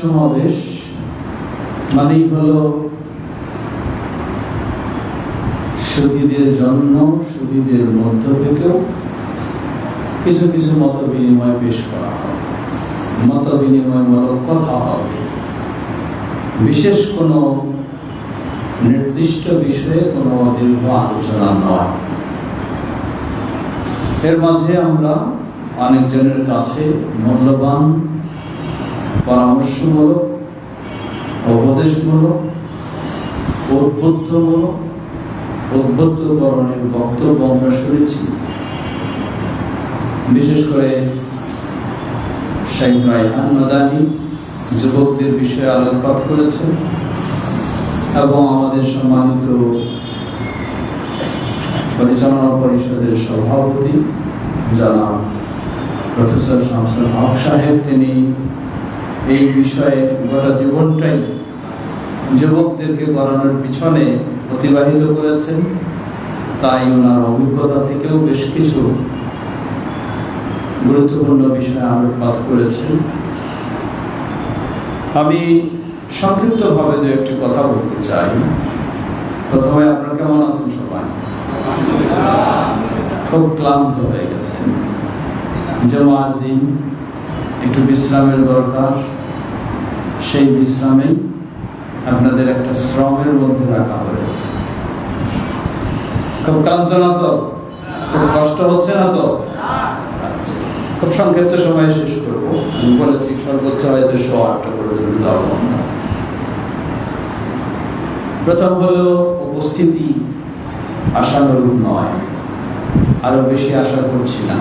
সমাবেশ মানেই হলো জন্য মধ্য থেকেও কিছু কিছু মত বিনিময় পেশ করা মত বিনিময়মূলক কথা হবে। বিশেষ কোনো নির্দিষ্ট বিষয়ে কোনো দীর্ঘ আলোচনা নয়। এর মাঝে আমরা অনেকজনের কাছে মূল্যবান পরামর্শমূলক উপদেশমূলক উদ্বুদ্ধমূলক উদ্বুদ্ধকরণের বক্তব্য আমরা শুনেছি। বিশেষ করে শেখ রাইহান মাদানি যুবকদের বিষয়ে আলোকপাত করেছেন এবং আমাদের সম্মানিত পরিচালনা পরিষদের সভাপতি যারা প্রফেসর শামসুল হক সাহেব, তিনি এই বিষয়ে গোটা জীবনটাই যুবকদেরকে করানোর পিছনে অতিবাহিত করেছেন। তাই ওনার অভিজ্ঞতা থেকেও বেশ কিছু গুরুত্বপূর্ণ বিষয়ে আলোকপাত করেছেন। আমি সংক্ষিপ্তভাবে দু একটি কথা বলতে চাই। প্রথমে আপনারা কেমন আছেন সবাই? খুব ক্লান্ত হয়ে গেছেন। জমার দিন একটু বিশ্রামের দরকার। সেই বিশ্রামেই আপনাদের একটা শ্রমের মধ্যে রাখা হয়েছে। খুব ক্লান্ত না তো? খুব কষ্ট হচ্ছে না তো? আচ্ছা। খুব সংক্ষিপ্ত সময় শেষ করব। আমি বলেছি সর্বোচ্চ হয়তো শো আটটা পর্যন্ত প্রথম হলো উপস্থিতি আশানুরূপ নয়। আরও বেশি আশা করছি না।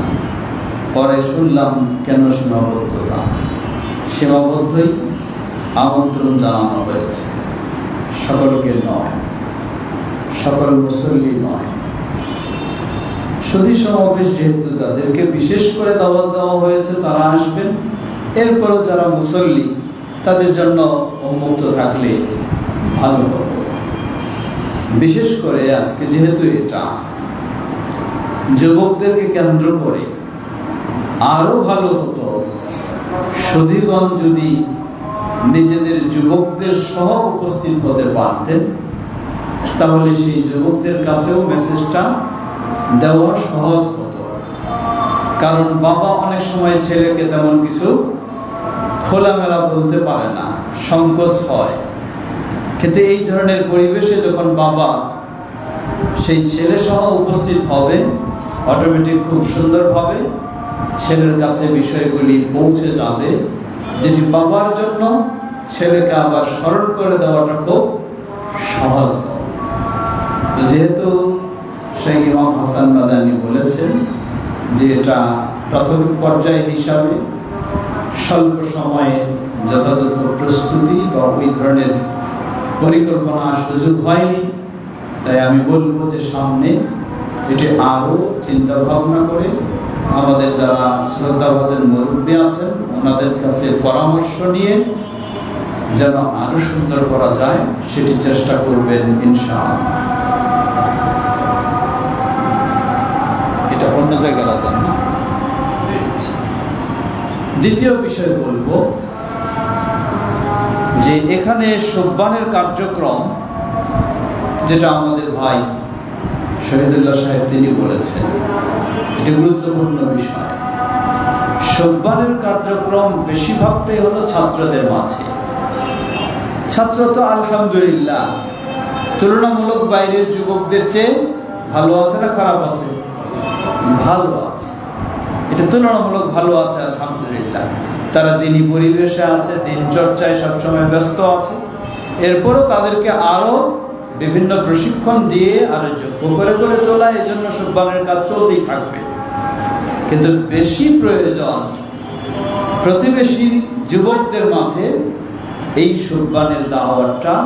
পরে শুনলাম, কেন সীমাবদ্ধতা সীমাবদ্ধই আমন্ত্রণ জানানো হয়েছে। সকলকে নয়, সকল মুসল্লি নয়। সদী সমাবেশ যেহেতু যাদেরকে বিশেষ করে দাওয়াত দেওয়া হয়েছে, তারা আসবেন। এরপরও যারা মুসল্লি, তাদের জন্য উন্মুক্ত থাকলে ভালো হতো। বিশেষ করে আজকে যেহেতু এটা, যুবকদেরকে কেন্দ্র করে আরও ভালো হতো। সদীগণ যদি নিজেদের যুবকদের সহ উপস্থিত হতে পারতেন, তাহলে সেই যুবকদের কাছেও মেসেজটা দেওয়া সহজ হতো। কারণ বাবা অনেক সময় ছেলেকে তেমন কিছু খোলামেলা বলতে পারে না, সংকোচ হয়। কিন্তু এই ধরনের পরিবেশে যখন বাবা সেই ছেলে সহ উপস্থিত হবে অটোমেটিক খুব সুন্দরভাবে ছেলের কাছে বিষয়গুলি পৌঁছে যাবে, যেটি বাবার জন্য ছেলেকে আবার স্মরণ করে দেওয়াটা খুব সহজ। তো যেহেতু সেই ইমাম হাসান মাদানি বলেছেন যে এটা প্রাথমিক পর্যায় হিসাবে স্বল্প সময়ে যথাযথ প্রস্তুতি বা ওই ধরনের পরিকল্পনা সুযোগ হয়নি, তাই আমি বলব যে সামনে এটি আরও চিন্তা ভাবনা করে আমাদের যারা শ্রদ্ধাভাজন মুরব্বী আছেন, ওনাদের কাছে পরামর্শ নিয়ে যেন আরও সুন্দর করা যায়, সেটি চেষ্টা করবেন ইনশাআল্লাহ। এটা অন্য জায়গায় যান না? দ্বিতীয় বিষয় বলব যে এখানে সোব্বানের কার্যক্রম, যেটা আমাদের ভাই শহীদুল্লাহ সাহেব তিনি বলেছেন, এটি গুরুত্বপূর্ণ বিষয়। সোব্বানের কার্যক্রম বেশিরভাগটাই হলো ছাত্রদের মাঝে। ছাত্র তো আলহামদুলিল্লাহ, তুলনামূলক বাইরের যুবকদের চেয়ে ভালো আছে না খারাপ আছে? ভালো আছে। এটা তুলনামূলক ভালো আছে, আলহামদুলিল্লাহ। তারা দিনই পরিবেশে আছে, দিন চর্চায় সবসময় ব্যস্ত আছে। এরপরও তাদেরকে আরও বিভিন্ন প্রশিক্ষণ দিয়ে আরও যোগ্য করে করে তোলা এই জন্য সুব্বানের কাজ চলতেই থাকবে। কিন্তু বেশি প্রয়োজন প্রতিবেশী যুবকদের মাঝে এই সুব্বানের দাওয়াতটা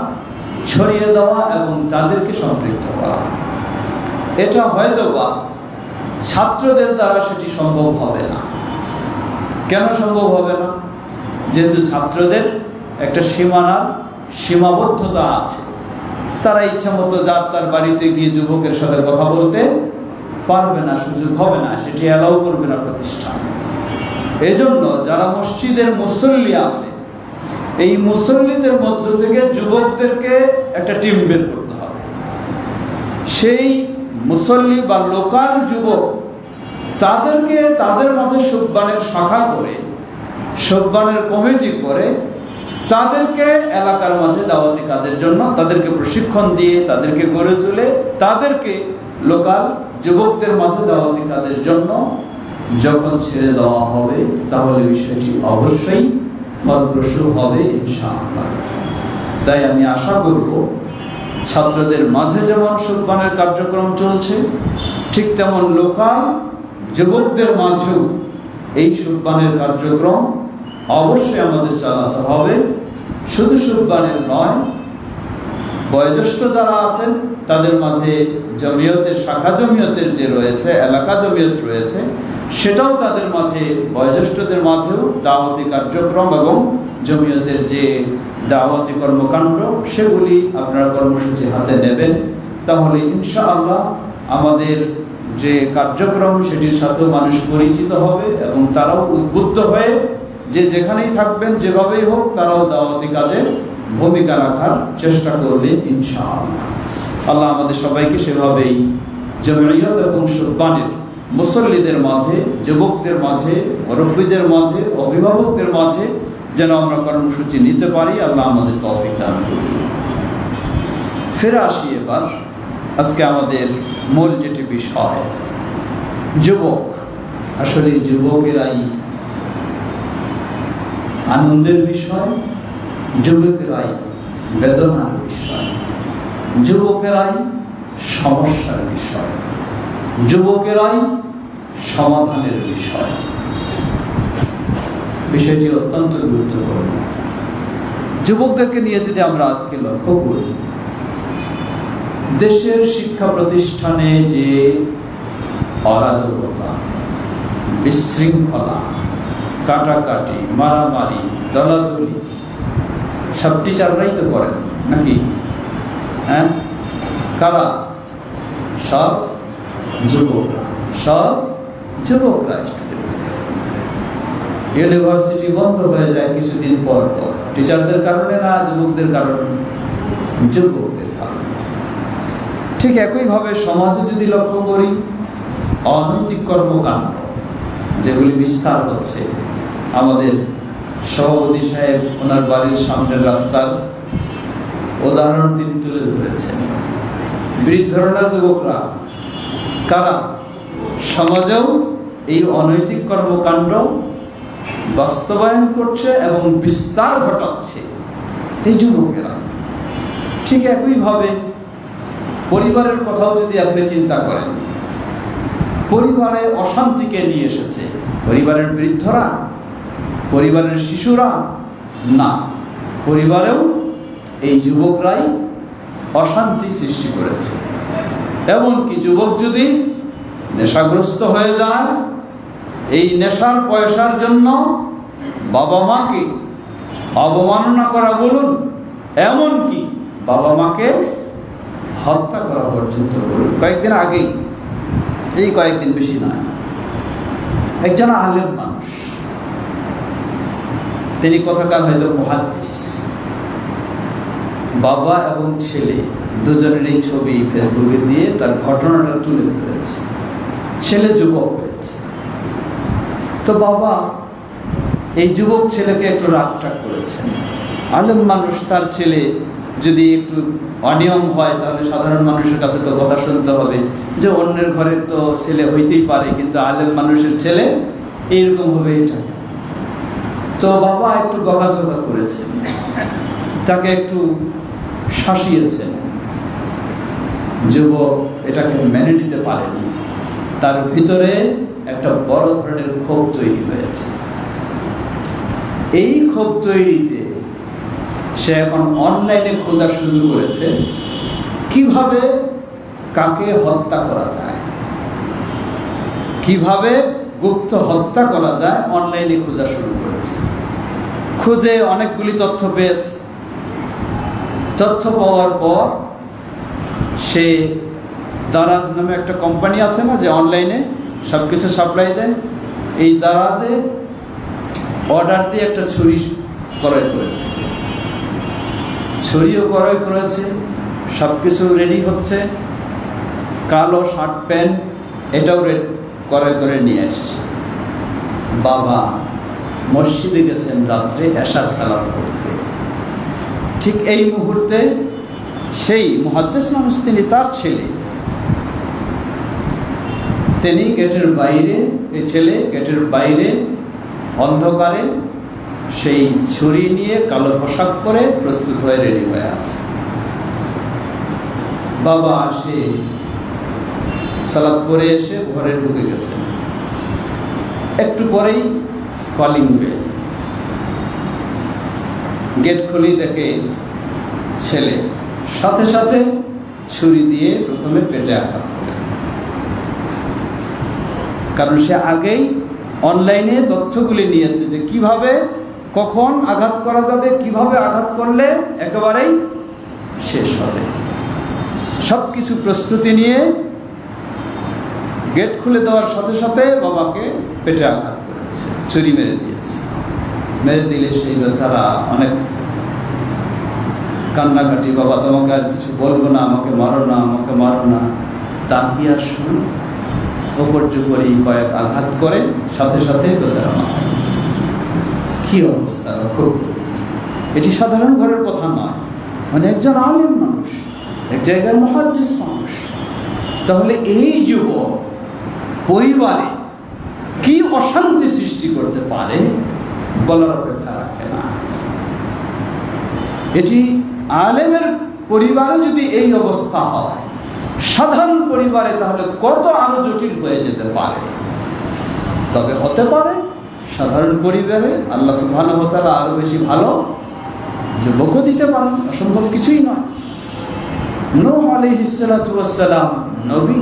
ছড়িয়ে দেওয়া এবং তাদেরকে সম্পৃক্ত করা। এটা হয়তো বা ছাত্রদের দ্বারা সেটি সম্ভব হবে না। কেন সম্ভব হবে না? যেহেতু ছাত্রদের একটা সীমানার সীমাবদ্ধতা আছে। তারা ইচ্ছা মতো যার তার বাড়িতে গিয়ে যুবকের সাথে কথা বলতে পারবে না, সুযোগ হবে না, সেটি অ্যালাউ করবে না প্রতিষ্ঠান এজন্য যারা মসজিদের মুসল্লি আছে, এই মুসল্লিদের মধ্য থেকে যুবকদেরকে একটা টিম বের করতে হবে। সেই মুসল্লি বা লোকাল যুবক তাদেরকে তাদের মাঝে সুব্বানের শাখা করে সুব্বানের কমিটি করে তাদেরকে এলাকার মাঝে দাওয়াতি কাজের জন্য তাদেরকে প্রশিক্ষণ দিয়ে তাদেরকে গড়ে তুলে তাদেরকে লোকাল যুবকদের মাঝে দাওয়াতি কাজের জন্য যখন ছেড়ে দেওয়া হবে, তাহলে বিষয়টি অবশ্যই ফলপ্রসূ হবে তাই আমি আশা করব, ছাত্রদের মাঝে যেমন সুব্বানের কার্যক্রম চলছে, ঠিক তেমন লোকাল যুবকদের মাঝেও এই সুব্বানের কার্যক্রম অবশ্যই আমাদের চালাতে হবে। শুধু সুব্বানের নয়, বয়োজ্যেষ্ঠ যারা আছেন, তাদের মাঝে জমিয়তের শাখা জমিয়তের যে রয়েছে, এলাকা জমিয়ত রয়েছে, সেটাও তাদের মাঝে, বয়োজ্যেষ্ঠদের মাঝেও দাওয়াতি কার্যক্রম এবং জমিয়তের যে দাওয়াতি কর্মকাণ্ড, সেগুলি আপনারা কর্মসূচি হাতে নেবেন। তাহলে ইনশাআল্লাহ আমাদের যে কার্যক্রম, সেটির সাথেও মানুষ পরিচিত হবে এবং তারাও উদ্বুদ্ধ হয়ে যে যেখানেই থাকবেন, যেভাবেই হোক, তারাও দাওয়াতি কাজে ভূমিকা রাখার চেষ্টা করবে ইনশাআল্লাহ। আল্লাহ আমাদের সবাইকে সেভাবেই জমিয়ত এবং সুব্বানের মুসল্লিদের মাঝে, যুবকদের মাঝে, মুরব্বীদের মাঝে, অভিভাবকদের মাঝে যেন আমরা কর্মসূচি নিতে পারি, আল্লাহ আমাদের তৌফিক দান করি ফিরে আসি এবার, আজকে আমাদের মূল যেটি বিষয়, যুবক। আসলে যুবকেরাই আনন্দের বিষয় যুবকেরাই বেদনার বিষয়। যুবকেরাই সমস্যার বিষয়। যুবকেরাই সমাধানের বিষয়। বিষয়টি অত্যন্ত গুরুত্বপূর্ণ। যুবকদেরকে নিয়ে যদি আমরা আজকে লক্ষ্য করি, দেশের শিক্ষা প্রতিষ্ঠানে যে অরাজকতা, বিশৃঙ্খলা কাটাকাটি, মারামারি, দলাদলি সব টিচাররাই তো করেন, নাকি? হ্যাঁ? কারা? সব যুবকরা সব যুবকরা ইউনিভার্সিটি বন্ধ হয়ে যায় কিছুদিন পর পর। টিচারদের কারণে না, যুবকদের কারণে? যুবকদের কারণে। ঠিক একইভাবে সমাজে যদি লক্ষ্য করি, অনৈতিক কর্মকাণ্ড, যেগুলি বিস্তার হচ্ছে আমাদের সভাপতি সাহেব ওনার বাড়ির সামনের রাস্তার উদাহরণ তিনি তুলে ধরেছেন। বৃদ্ধরা যুবকরা? কারা? সমাজেও এই অনৈতিক কর্মকাণ্ড বাস্তবায়ন করছে এবং বিস্তার ঘটাচ্ছে এই যুবকেরা। ঠিক একইভাবে পরিবারের কথাও যদি আপনি চিন্তা করেন, পরিবারে অশান্তিকে নিয়ে এসেছে। পরিবারের বৃদ্ধরা পরিবারের শিশুরা? না। পরিবারেও এই যুবকরাই অশান্তি সৃষ্টি করেছে। এমনকি যুবক যদি নেশাগ্রস্ত হয়ে যায়, এই নেশার পয়সার জন্য বাবা মাকে অবমাননা করা বলুন, এমনকি বাবা মাকে হত্যা করা পর্যন্ত বলুন। কয়েকদিন আগেই, এই কয়েকদিন বেশি নয়, একজন আলেম মানুষ তিনি কথাকার হয়তো মহাদ্দিস। বাবা এবং ছেলে দুজনের এই ছবি ফেসবুকে দিয়ে তার ঘটনাটা তুলে ধরেছে। ছেলে যুবক হয়েছে। তো বাবা, এই যুবক ছেলেকে একটু রাগটাগ করেছেন আলেম মানুষ, তার ছেলে যদি একটু অনিয়ম হয়, তাহলে সাধারণ মানুষের কাছে তো কথা শুনতে হবে যে অন্যের ঘরের তো ছেলে হইতেই পারে, কিন্তু আলেম মানুষের ছেলে এইরকম হবে এটা তো বাবা একটু বকাঝকা করেছেন তাকে একটু শাসিয়েছেন যুবক এটাকে মেনে নিতে পারেনি। তার ভিতরে একটা বড় ধরনের ক্ষোভ তৈরি হয়েছে। এই ক্ষোভ তৈরিতে সে এখন অনলাইনে খোঁজা শুরু করেছে। কীভাবে কাকে হত্যা করা যায়? কীভাবে গুপ্ত হত্যা করা যায়? অনলাইনে খোঁজা শুরু করেছে খুঁজে অনেকগুলি তথ্য পেয়েছে। তথ্য পাওয়ার পর সে দারাজ নামে একটা কোম্পানি আছে না, যে অনলাইনে সব কিছু সাপ্লাই দেয়। এই দারাজে অর্ডার দিয়ে একটা ছুরি ক্রয় করেছে। ছুরিও ক্রয় করেছে সব কিছু রেডি হচ্ছে। কালো শার্ট, প্যান্ট, এটাও ক্রয় করে নিয়ে এসছে বাবা। মসজিদে গেছেন রাত্রে এশার সালাম করতে ঠিক এই মুহূর্তে সেই মহাদ্দেশ মানুষ তিনি তার ছেলে। তিনি গেটের বাইরে, এই ছেলে গেটের বাইরে অন্ধকারে সেই ছুরি নিয়ে কালো পোশাক পরে প্রস্তুত হয়ে রেডি হয়ে আছে। বাবা আসে সালাদ করে এসে ঘরে ঢুকে গেছেন। একটু পরেই কলিং বেল। গেট খুলি দেখে ছেলে সাথে সাথে ছুরি দিয়ে প্রথমে পেটে আঘাত করে। কারণ সে আগেই অনলাইনে তথ্যগুলি নিয়েছে যে কীভাবে, কখন আঘাত করা যাবে, কীভাবে আঘাত করলে একেবারেই শেষ হবে। সব কিছু প্রস্তুতি নিয়ে গেট খুলে দেওয়ার সাথে সাথে বাবাকে পেটে আঘাত করেছে, ছুরি মেরে দিয়েছে। মেরে দিলে সেই বেচারা অনেক কান্নাকাটি, বাবা, তোমাকে আর কিছু বলব না, আমাকে মারো না, আমাকে মারো না। তা কি আর শুনো উপর্যুপরি কয়েক আঘাত করে সাথে সাথে বেচারা মারা গেছে। কি অবস্থা খুব এটি সাধারণ ঘরের কথা নয় মানে একজন আলেম মানুষ, এক জায়গায় মহাদ্দেশ মানুষ। তাহলে এই যুবক পরিবারে কি অশান্তি সৃষ্টি করতে পারে বলার অপেক্ষা রাখে না। এটি আলেমের পরিবারে যদি এই অবস্থা হয়, সাধারণ পরিবারে তাহলে কত আরও জটিল হয়ে যেতে পারে। তবে হতে পারে, সাধারণ পরিবারে আল্লাহ সুবহান তারা আরও বেশি ভালো যুবকও দিতে পারেন, অসম্ভব কিছুই নয়। নূহ আলাইহিসসালাম নবী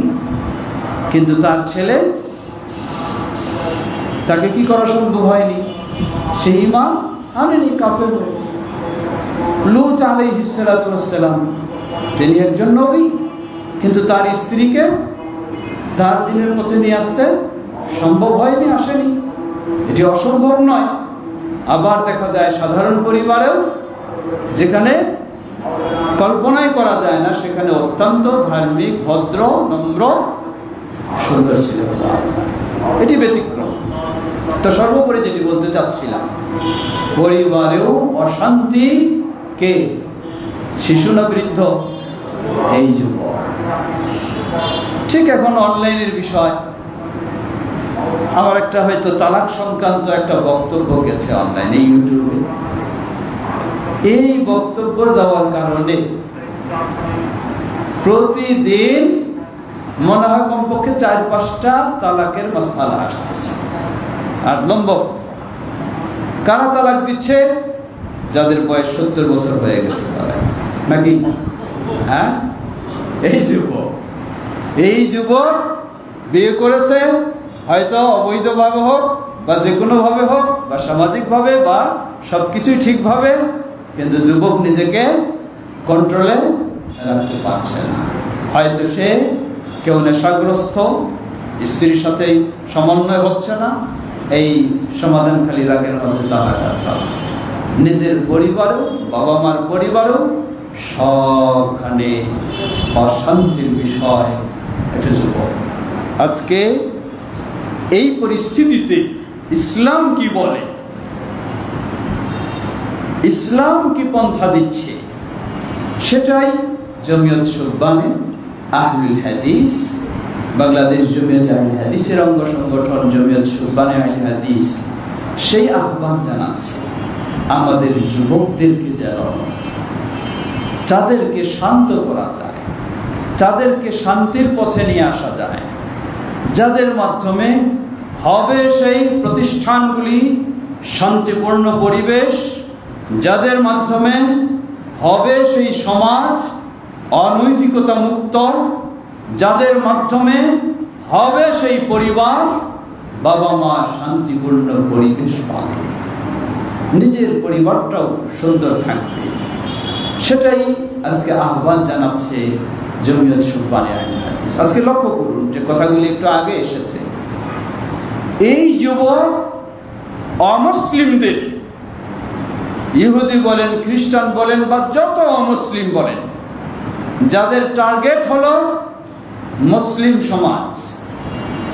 কিন্তু তার ছেলে তাকে কি করা সম্ভব হয়নি? সেই ইমান আনেনি, কাফের হয়েছে। লুত আলাইহিসসালাম তিনি একজন নবী, কিন্তু তার স্ত্রীকে তার দিনের পথে নিয়ে আসতে সম্ভব হয়নি, আসেনি। এটি অসম্ভব নয়। আবার দেখা যায় সাধারণ পরিবারেও যেখানে কল্পনাই করা যায় না, সেখানে অত্যন্ত ধার্মিক, ভদ্র, নম্র সুন্দর ছেলে পাওয়া যায় এটি ব্যতিক্রম। তো সর্বোপরি যেটি বলতে চাচ্ছিলাম, পরিবারেও অশান্তি কে? শিশু না বৃদ্ধ? এই যুব ঠিক এখন অনলাইনের বিষয়। আমার একটা হয়তো তালাক সংক্রান্ত একটা বক্তব্য গেছে অনলাইনে, ইউটিউবে। এই বক্তব্য যাওয়ার কারণে প্রতিদিন মনে হয় কমপক্ষে চার পাঁচটা তালাকের মশালা আসতেছে। আর নম্বর, কারা তালাক দিচ্ছে? যাদের বয়স সত্তর বছর হয়ে গেছে তারা নাকি? হ্যাঁ? এই যুবক এই যুবক বিয়ে করেছে, হয়তো অবৈধভাবে হোক বা যে কোনোভাবে হোক, বা সামাজিকভাবে বা সব কিছুই ঠিকভাবে, কিন্তু যুবক নিজেকে কন্ট্রোলে রাখতে পারছে না। হয়তো সে কেউ নেশাগ্রস্ত, স্ত্রীর সাথে সমন্বয় হচ্ছে না, এই সমাধান খালি রাগের মাঝে তালাকার নিজের পরিবারেও বাবা মার পরিবারেও সবখানে অশান্তির বিষয় একটা যুবক। আজকে এই পরিস্থিতিতে ইসলাম কি বলে? ইসলাম কি পন্থা দিচ্ছে? সেটাই জমিয়ত সুলবানে আহলুল হাদিস, বাংলাদেশ জমিয়ত আহল হাদিসের অঙ্গ সংগঠন জমিয়ত সুলবানে আহল হাদিস। সেই আহ্বান জানাচ্ছে, আমাদের যুবকদেরকে যেন তাদেরকে শান্ত করা যায় তাদেরকে শান্তির পথে নিয়ে আসা যায়, যাদের মাধ্যমে হবে সেই প্রতিষ্ঠানগুলি শান্তিপূর্ণ পরিবেশ, যাদের মাধ্যমে হবে সেই সমাজ অনৈতিকতা মুক্ত যাদের মাধ্যমে হবে সেই পরিবার বাবা মা শান্তিপূর্ণ পরিবেশ পাবে। নিজের পরিবারটাও সুন্দর থাকবে। সেটাই আজকে আহ্বান জানাচ্ছে জমিয়ত সুলবানে আজকে লক্ষ্য করুন যে কথাগুলি একটু আগে এসেছে। এই যুবক অমুসলিমদের, ইহুদি বলেন, খ্রিস্টান বলেন বা যত মুসলিম বলেন যাদের টার্গেট হলো মুসলিম সমাজ।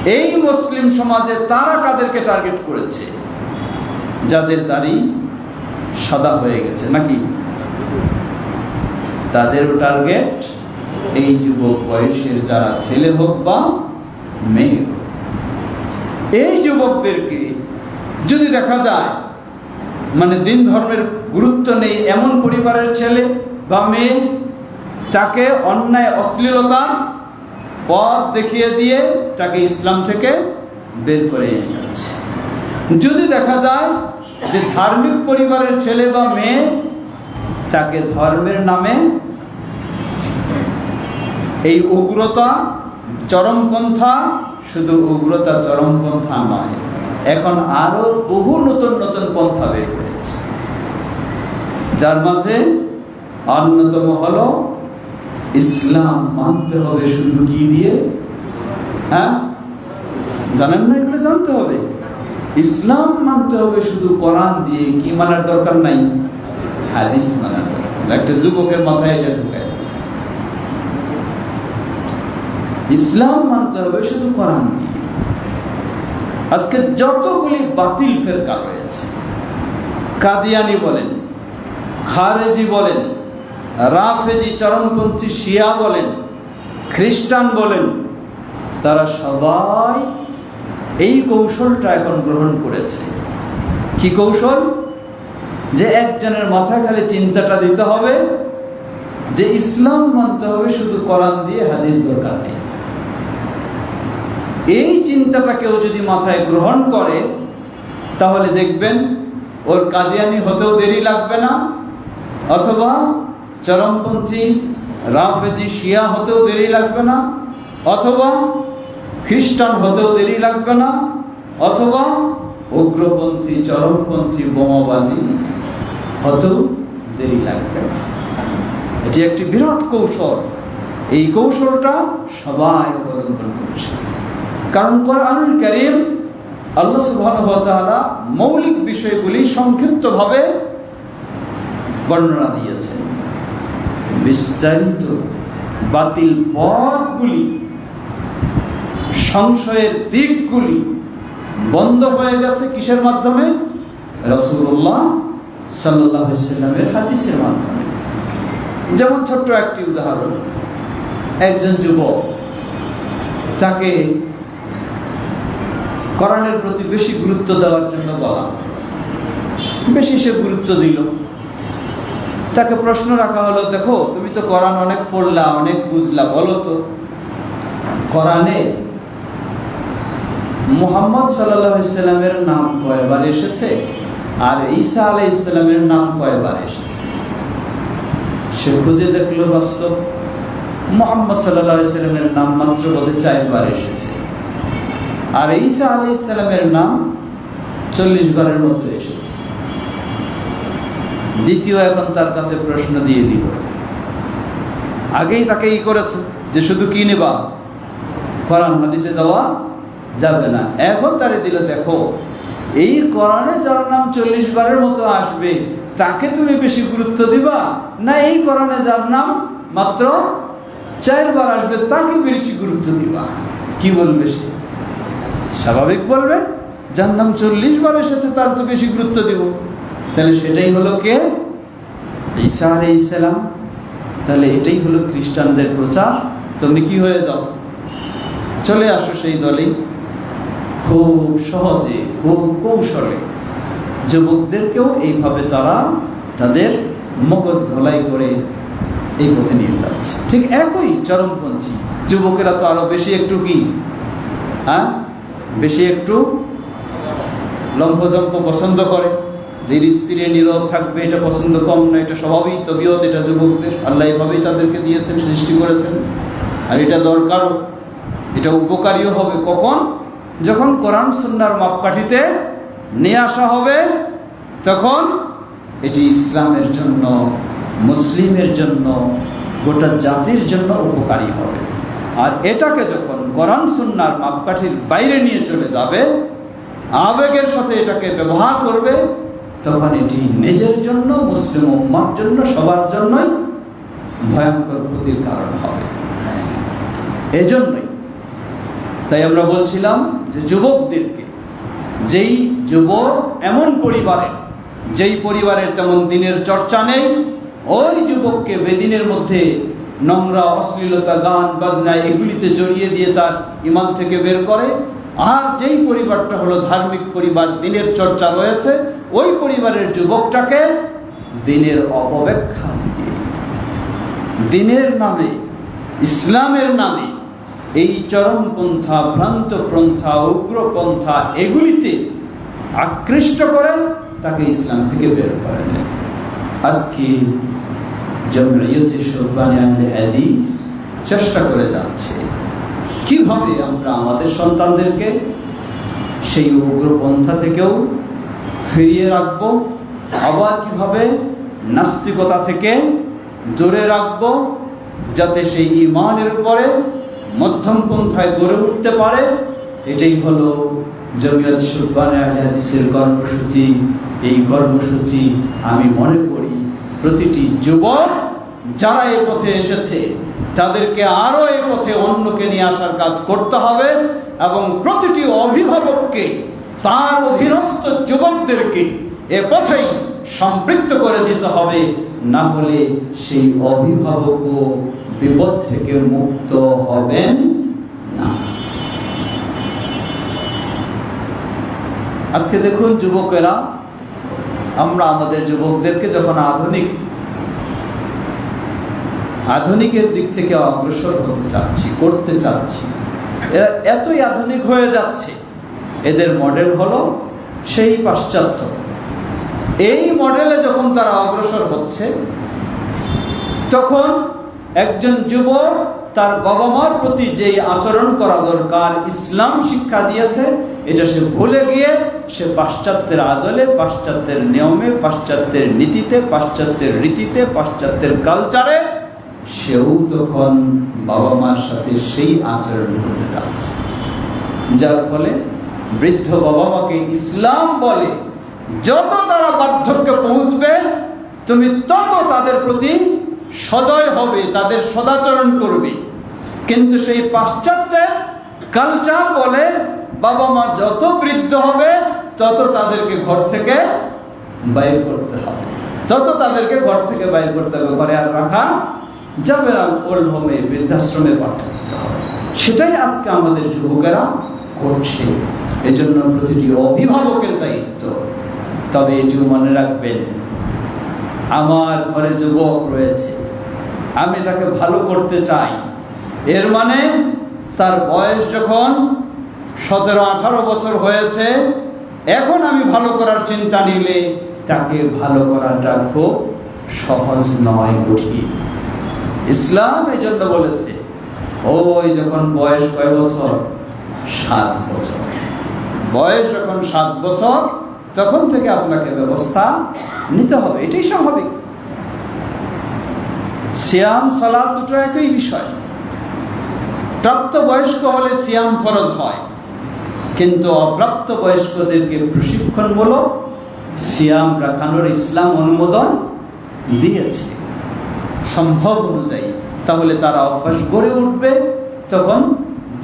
এই মুসলিম সমাজে তারা কাদেরকে টার্গেট করেছে? যাদের দাড়ি সাদা হয়ে গেছে নাকি? তাদেরও টার্গেট এই যুবক বয়সের যারা ছেলে হোক বা মেয়ে হোক। এই যুবকদেরকে যদি দেখা যায় মানে দিন ধর্মের গুরুত্ব নেই এমন পরিবারের ছেলে বা মেয়ে তাকে অন্যায়, অশ্লীলতা, পথ দেখিয়ে দিয়ে তাকে ইসলাম থেকে বের করে নিয়ে যাচ্ছে। যদি দেখা যায় যে ধার্মিক পরিবারের ছেলে বা মেয়ে তাকে ধর্মের নামে এই উগ্রতা, চরমপন্থা, শুধু উগ্রতা, চরমপন্থা নয়, এখন আরও বহু নতুন নতুন পন্থা বের হয়েছে যার মাঝে অন্যতম হলো ইসলাম মানতে হবে শুধু কি দিয়ে? হ্যাঁ? জানেন না এগুলো জানতে হবে? ইসলাম মানতে হবে শুধু কোরআন দিয়ে, কি মানার দরকার নাই? হাদিস মানার দরকার একটা যুবকের মাথায় এটা ঢুকায় ইসলাম মানতে হবে শুধু কোরআন দিয়ে। আজকে যতগুলি বাতিল ফেরকা রয়েছে, কাদিয়ানি বলেন, খারেজি বলেন রাফেজি চরমপন্থী শিয়া বলেন, খ্রিস্টান বলেন, তারা সবাই এই কৌশলটা এখন গ্রহণ করেছে। কি কৌশল? যে একজনের মাথায় খালি চিন্তাটা দিতে হবে, যে ইসলাম মানতে হবে শুধু কোরআন দিয়ে, হাদিস দরকার নেই। এই চিন্তাটা কেউ যদি মাথায় গ্রহণ করে, তাহলে দেখবেন ওর কাদিয়ানি হতেও দেরি লাগবে না, অথবা চরমপন্থী, রাফেজি, শিয়া হতেও দেরি লাগবে না, অথবা খ্রিস্টান হতেও দেরি লাগবে না, অথবা উগ্রপন্থী, চরমপন্থী, বোমাবাজি হতেও দেরি লাগবে না। এটি একটি বিরাট কৌশল। এই কৌশলটা সবাই অবলম্বন করছে। কারণ কোরআনুল করিম আল্লাহ তাআলা মৌলিক বিষয়গুলি সংক্ষিপ্তভাবে বর্ণনা দিয়েছেন বিস্তারিত বাতিল পথগুলি, সংশয়ের দিকগুলি বন্ধ হয়ে গেছে কিসের মাধ্যমে? রসুল্লাহ সাল্লাহ সাল্লামের হাদিসের মাধ্যমে। যেমন ছোট্ট একটি উদাহরণ, একজন যুবক তাকে কোরআনের প্রতি বেশি গুরুত্ব দেওয়ার জন্য বলা। বেশি সে গুরুত্ব দিল। তাকে প্রশ্ন রাখা হলো, দেখো, তুমি তো কোরআন অনেক পড়লা, অনেক বুঝলা, বলো তো। কোরআনে মুহাম্মদ সাল্লামের নাম কয়বার এসেছে আর ঈসা আলাই ইসলামের নাম কয়বার এসেছে? সে খুঁজে দেখল বাস্তব। মোহাম্মদ সাল্লাহ ইসলামের নাম মাত্র বোধে চারবার এসেছে। আর ঈসা আলাই ইসলামের নাম চল্লিশ বারের মতো এসেছে। দ্বিতীয় এখন তার কাছে প্রশ্ন দিয়ে দিব। আগেই তাকে ই করেছে যে শুধু কি নেবা? কোরআন হাদিসে যাওয়া যাবে না। এখন তারে দিল, দেখো, এই কোরআনে যার নাম চল্লিশ বারের মতো আসবে, তাকে তুমি বেশি গুরুত্ব দিবা? না, এই কোরআনে যার নাম মাত্র চারবার আসবে, তাকে বেশি গুরুত্ব দিবা? কি বলবে সে? স্বাভাবিক বলবে, যার নাম চল্লিশ বার এসেছে, তার তো বেশি গুরুত্ব দিব। তাহলে সেটাই হলো কে? ঈসা আলাই ইসলাম তাহলে এটাই হলো খ্রিস্টানদের প্রচার। তুমি কি হয়ে যাও? চলে আসো সেই দলেই খুব সহজে, খুব কৌশলে যুবকদেরকেও এইভাবে তারা তাদের মগজ ধলাই করে এই পথে নিয়ে যাচ্ছে। ঠিক একই চরমপন্থী। যুবকেরা তো আরও বেশি একটু কি? হ্যাঁ? বেশি একটু লম্ফজম্প পছন্দ করে। ধীর স্থিরে নীরব থাকবে, এটা পছন্দ কম না, এটা স্বভাবই, তবিয়ত, এটা যুবকদের। আল্লাহ এভাবেই তাদেরকে দিয়েছেন, সৃষ্টি করেছেন। আর এটা দরকারও। এটা উপকারীও হবে। কখন? যখন কোরআন সুন্নার মাপকাঠিতে নিয়ে আসা হবে, তখন এটি ইসলামের জন্য, মুসলিমের জন্য, গোটা জাতির জন্য উপকারী হবে। আর এটাকে যখন কোরআন সুন্নার মাপকাঠির বাইরে নিয়ে চলে যাবে, আবেগের সাথে এটাকে ব্যবহার করবে তখন এটি নিজের জন্য, মুসলিম উম্মার জন্য, সবার জন্যই ভয়ঙ্কর ক্ষতির কারণ হবে। এজন্যই তাই আমরা বলছিলাম যে যুবকদেরকে, যেই যুবক এমন পরিবারে, যেই পরিবারের তেমন দিনের চর্চা নেই, ওই যুবককে বেদিনের মধ্যে নোংরা, অশ্লীলতা, গান, বাজনা এগুলিতে জড়িয়ে দিয়ে তার ইমান থেকে বের করে আর যেই পরিবারটা হলো ধার্মিক পরিবার, দিনের চর্চা রয়েছে, ওই পরিবারের যুবকটাকে দিনের অপব্যাখ্যা দিনের নামে, ইসলামের নামে, এই চরমপন্থা ভ্রান্ত পন্থা উগ্রপন্থা এগুলিতে আকৃষ্ট করে তাকে ইসলাম থেকে বের করে আজকে জমরিয়তে শোকবানে আহলে হাদিস চেষ্টা করে যাচ্ছে। কীভাবে আমরা আমাদের সন্তানদেরকে সেই উগ্রপন্থা থেকেও ফিরিয়ে রাখব। আবার কীভাবে? নাস্তিকতা থেকে দূরে রাখব যাতে সেই ইমানের উপরে মধ্যম পন্থায় গড়ে উঠতে পারে। এটাই হলো জমিয়ত সুব্বান হাদিসের কর্মসূচি। এই কর্মসূচি আমি মনে করি প্রতিটি যুবক যারা এই পথে এসেছে তাদেরকে আরও এ পথে অন্যকে নিয়ে আসার কাজ করতে হবে এবং প্রতিটি অভিভাবককে, তার অধীনস্থ যুবকদেরকে এ পথেই সম্পৃক্ত করে দিতে হবে, না হলে সেই অভিভাবকও বিপদ থেকে মুক্ত হবেন না। আজকে দেখুন যুবকেরা, আমরা আমাদের যুবকদেরকে যখন আধুনিক আধুনিকের দিক থেকে অগ্রসর হতে চাচ্ছি, করতে চাচ্ছি। এরা এতই আধুনিক হয়ে যাচ্ছে, এদের মডেল হলো সেই পাশ্চাত্য। এই মডেলে যখন তারা অগ্রসর হচ্ছে, তখন একজন যুবক তার বাবা মার প্রতি যেই আচরণ করা দরকার, ইসলাম শিক্ষা দিয়েছে, এটা সে ভুলে গিয়ে সে পাশ্চাত্যের আদলে, পাশ্চাত্যের নিয়মে, পাশ্চাত্যের নীতিতে, পাশ্চাত্যের রীতিতে, পাশ্চাত্যের কালচারে সেও তখন বাবা মার সাথে সেই আচরণ করতে যাচ্ছে। যার ফলে বৃদ্ধ বাবা মাকে ইসলাম বলে, যত তারা বার্ধক্যে পৌঁছবে, তুমি তত তাদের প্রতি সদয় হবে, তাদের সদাচরণ করবে। কিন্তু সেই পাশ্চাত্যের কালচার বলে বাবা মা যত বৃদ্ধ হবে, তত তাদেরকে ঘর থেকে বাইর করতে হবে। তত তাদেরকে ঘর থেকে বাইর করতে হবে, ঘরে আর রাখা যাবে ওল্ড হোমে বৃদ্ধাশ্রমে পাঠাতে সেটাই আজকে আমাদের যুবকেরা করছে। এজন্য প্রতিটি অভিভাবকের দায়িত্ব। তবে এটিও মনে রাখবেন, আমার ঘরে যুবক রয়েছে, আমি তাকে ভালো করতে চাই। এর মানে তার বয়স যখন সতেরো, আঠারো বছর হয়েছে, এখন আমি ভালো করার চিন্তা নিলে তাকে ভালো করাটা খুব সহজ নয়, কঠিন। ইসলাম এই জন্য বলেছে। ওই যখন বয়স কয় বছর? সাত বছর। বয়স যখন সাত বছর, তখন থেকে আপনাকে ব্যবস্থা নিতে হবে। এটাই স্বাভাবিক। সিয়াম, সালাদ দুটো একই বিষয়। প্রাপ্ত বয়স্ক হলে সিয়াম ফরজ হয়। কিন্তু অপ্রাপ্ত বয়স্কদেরকে প্রশিক্ষণমূলক সিয়াম রাখানোর ইসলাম অনুমোদন দিয়েছে। সম্ভব অনুযায়ী। তাহলে তারা অভ্যাস গড়ে উঠবে তখন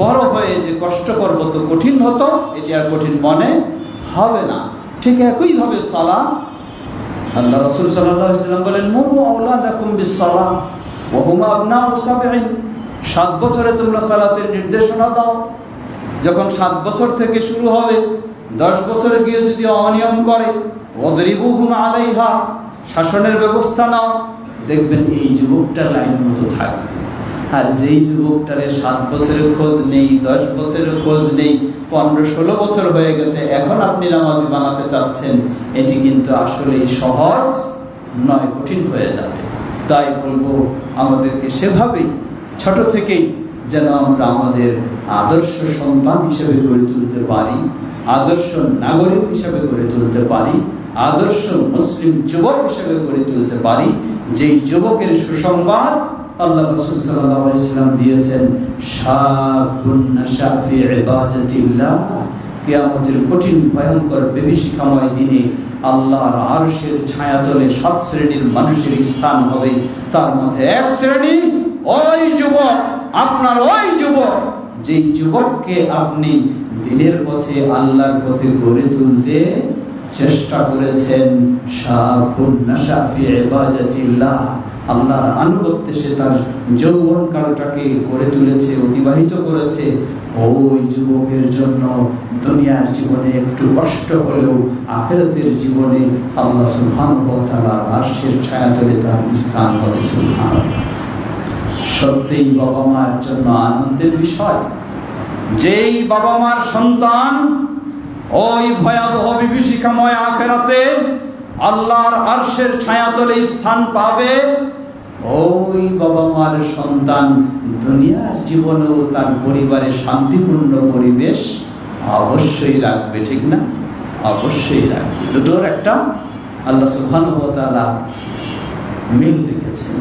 বড় হয়ে যে কষ্টকর হতো, কঠিন হতো, এটি আর কঠিন মনে হবে না। ঠিক একইভাবে সালা আল্লাহ রসুল সাল্লাম বলেন, মুরু আউলাদাকুম বিসসালাহ, ওয়া হুমা আবনাউ সাবঈন। সাত বছরে তোমরা সালাতের নির্দেশনা দাও। যখন সাত বছর থেকে শুরু হবে, দশ বছরে গিয়ে যদি অনিয়ম করে ওদরিবুহুম আলাইহা, শাসনের ব্যবস্থা নাও। দেখবেন এই যুবকটার লাইন মতো থাকবে। আর যেই যুবকটারে সাত বছরের খোঁজ নেই, দশ বছরের খোঁজ নেই, পনেরো ষোলো বছর হয়ে গেছে, এখন আপনি নামাজি বানাতে চাচ্ছেন, এটি কিন্তু আসলে সহজ নয়, কঠিন হয়ে যাবে। তাই বলব, আমাদেরকে সেভাবেই, ছোট থেকেই যেন আমরা আমাদের আদর্শ সন্তান হিসেবে গড়ে তুলতে পারি, আদর্শ নাগরিক হিসেবে গড়ে তুলতে পারি আদর্শ মুসলিম যুবক হিসেবে গড়ে তুলতে পারি, যেই যুবকের সুসংবাদ আল্লাহ রাসূল সাল্লাম দিয়েছেন কঠিন, ভয়ঙ্কর বিভীষিকাময় দিনে আল্লাহর আরশের ছায়াতলে সাত শ্রেণির মানুষের স্থান হবে। তার মাঝে এক শ্রেণি, ওই যুবক, আপনার ওই যুবক যে যুবককে আপনি দিনের পথে, আল্লাহর পথে গড়ে তুলতে চেষ্টা করেছেন আল্লাহর আনুগত্যে সে তার যৌবন কালটাকে গড়ে তুলেছে, অতিবাহিত করেছে। ওই যুবকের জন্য দুনিয়ার জীবনে একটু কষ্ট হলেও আখেরাতের জীবনে আল্লাহ সুবহানাহু ওয়া তাআলা আরশের তার স্থান হবে সুবহানাল্লাহ। সত্যিই বাবা মায়ের জন্য আনন্দের বিষয়। যেই বাবা মার সন্তান ওই ভয়াবহ বিভীষিকাময় আখেরাতে আল্লাহর আরশের ছায়াতলে স্থান পাবে ওই বাবা মার সন্তান। দুনিয়ার জীবনেও তার পরিবারে শান্তিপূর্ণ পরিবেশ অবশ্যই রাখবে ঠিক না? অবশ্যই রাখবে দুটোর একটা? আল্লাহ তাআলা মিল রেখেছেন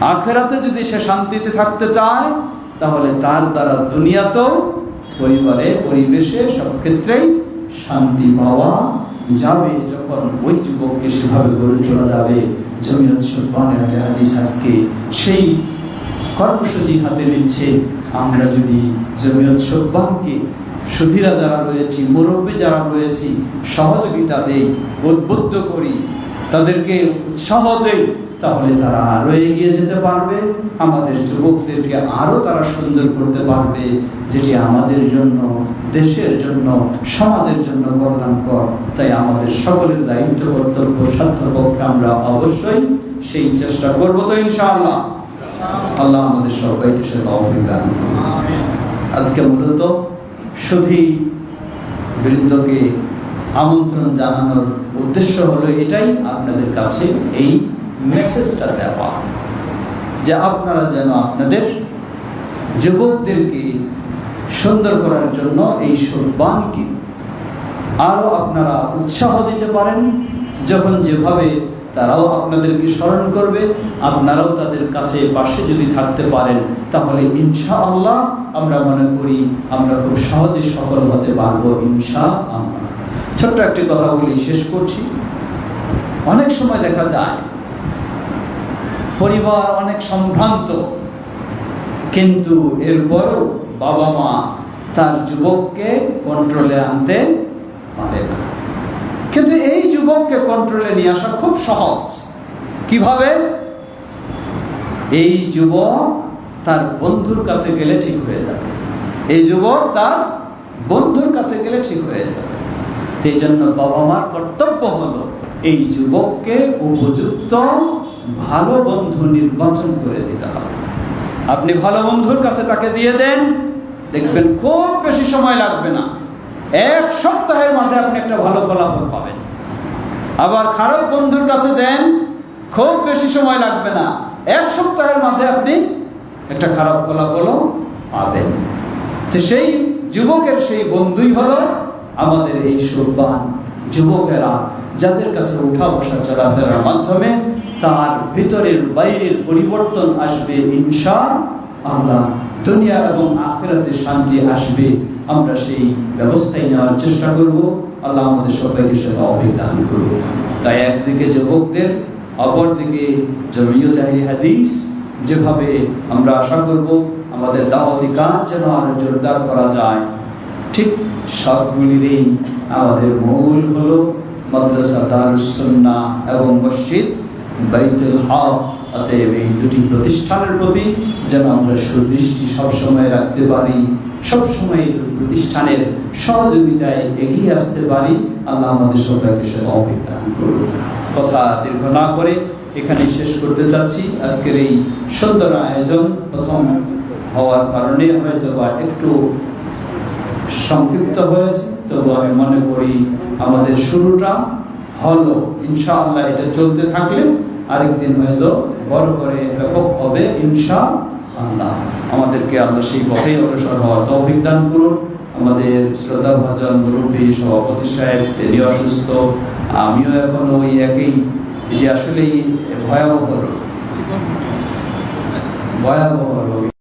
আখেরাতে যদি সে শান্তিতে থাকতে চায়, তাহলে তার দ্বারা দুনিয়াতেও পরিবারে, পরিবেশে সব ক্ষেত্রেই শান্তি পাওয়া যাবে যখন ওই যুবককে সেভাবে গড়ে তোলা যাবে। জমিয়ত সুলতানের হাদিস আজকে সেই কর্মসূচি হাতে নিচ্ছে। আমরা যদি জমিয়ত সুলতানকে সুধীরা যারা রয়েছি, মুরব্বী যারা রয়েছি, সহযোগিতা দেই, উদ্বুদ্ধ করি, তাদেরকে উৎসাহ দেই তাহলে তারা আরও এগিয়ে যেতে পারবে। আমাদের যুবকদেরকে আরও তারা সুন্দর করতে পারবে, যেটি আমাদের জন্য, দেশের জন্য, সমাজের জন্য কল্যাণকর। তাই আমাদের সকলের দায়িত্ব, কর্তব্য সাধ্যপক্ষে আমরা অবশ্যই সেই চেষ্টা করব তো ইনশাআল্লাহ। আল্লাহ আমাদের সবাইকে সে দান আজকে মূলত শুধু বৃন্দকে আমন্ত্রণ জানানোর উদ্দেশ্য হলো এটাই। আপনাদের কাছে এই মেসেজটা দেওয়া। যে আপনারা যেন আপনাদের যুবকদেরকে সুন্দর করার জন্য এই সম্মানকে আরও আপনারা উৎসাহ দিতে পারেন। যখন যেভাবে তারাও আপনাদেরকে স্মরণ করবে, আপনারাও তাদের কাছে পাশে যদি থাকতে পারেন, তাহলে ইনশা আল্লাহ আমরা মনে করি আমরা খুব সহজে সফল হতে পারব ইনশা আল্লাহ ছোট্ট একটি কথা বলি, শেষ করছি। অনেক সময় দেখা যায় পরিবার অনেক সম্ভ্রান্ত। কিন্তু এরপরও বাবা মা তার যুবককে কন্ট্রোলে আনতে পারে না। কিন্তু এই যুবককে কন্ট্রোলে নিয়ে আসা খুব সহজ। কীভাবে? এই যুবক তার বন্ধুর কাছে গেলে ঠিক হয়ে যাবে। এই যুবক তার বন্ধুর কাছে গেলে ঠিক হয়ে যাবে। এই জন্য বাবা মার কর্তব্য হলো এই যুবককে উপযুক্ত ভালো বন্ধু নির্বাচন করে দিতে হবে। আপনি ভালো বন্ধুর কাছে তাকে দিয়ে দেন, দেখবেন খুব বেশি সময় লাগবে না। এক সপ্তাহের মাঝে আপনি একটা ভালো ফলাফল পাবেন। আবার খারাপ বন্ধুর কাছে দেন, খুব বেশি সময় লাগবে না। এক সপ্তাহের মাঝে আপনি একটা খারাপ ফলাফলও পাবেন। তো সেই যুবকের সেই বন্ধুই হলো আমাদের এই সৌবান যুবকেরা। যাদের কাছে উঠা বসা চলাফেরার মাধ্যমে তার ভিতরের বাইরের পরিবর্তন আসবে ইনশা আল্লাহ দুনিয়া এবং আখেরাতে শান্তি আসবে। আমরা সেই ব্যবস্থায় নেওয়ার চেষ্টা করব। আল্লাহ আমাদের সবাইকে সেটা অফিক দান করব তাই একদিকে যুবকদের, অপরদিকে জমিয়ত আহলি হাদিস। যেভাবে আমরা আশা করব, আমাদের দাওয়াতি কাজ যেন আরও জোরদার করা যায়। ঠিক সবগুলিরই আমাদের মূল হলো মাদ্রাসা দারুসন্না এবং মসজিদ, বাইতুল হক অতএব এই দুটি প্রতিষ্ঠানের প্রতি যেন আমরা সুদৃষ্টি সবসময় রাখতে পারি, সবসময় এই প্রতিষ্ঠানের সহযোগিতায় এগিয়ে আসতে পারি। আল্লাহ আমাদের সবাইকে সে অভিজ্ঞান কথা দীর্ঘ না করে এখানে শেষ করতে চাচ্ছি। আজকের এই সুন্দর আয়োজন প্রথম হওয়ার কারণে হয়তো বা একটু সংক্ষিপ্ত হয়েছে। তবু আমি মনে করি আমাদের শুরুটা হলো, ইনশাআল্লাহ এটা চলতে থাকলে আরেকদিন হয়তো বড় করে ব্যাপক হবে ইনশা আল্লাহ আমাদেরকে আল্লাহ সেই পথে অগ্রসর হওয়ার তৌফিক দান করুন। আমাদের শ্রদ্ধা ভাজন মুরব্বী সভাপতি সাহেব তিনি অসুস্থ, আমিও এখন ওই একই। যে আসলেই ভয়াবহ রোগ। ভয়াবহ রোগ।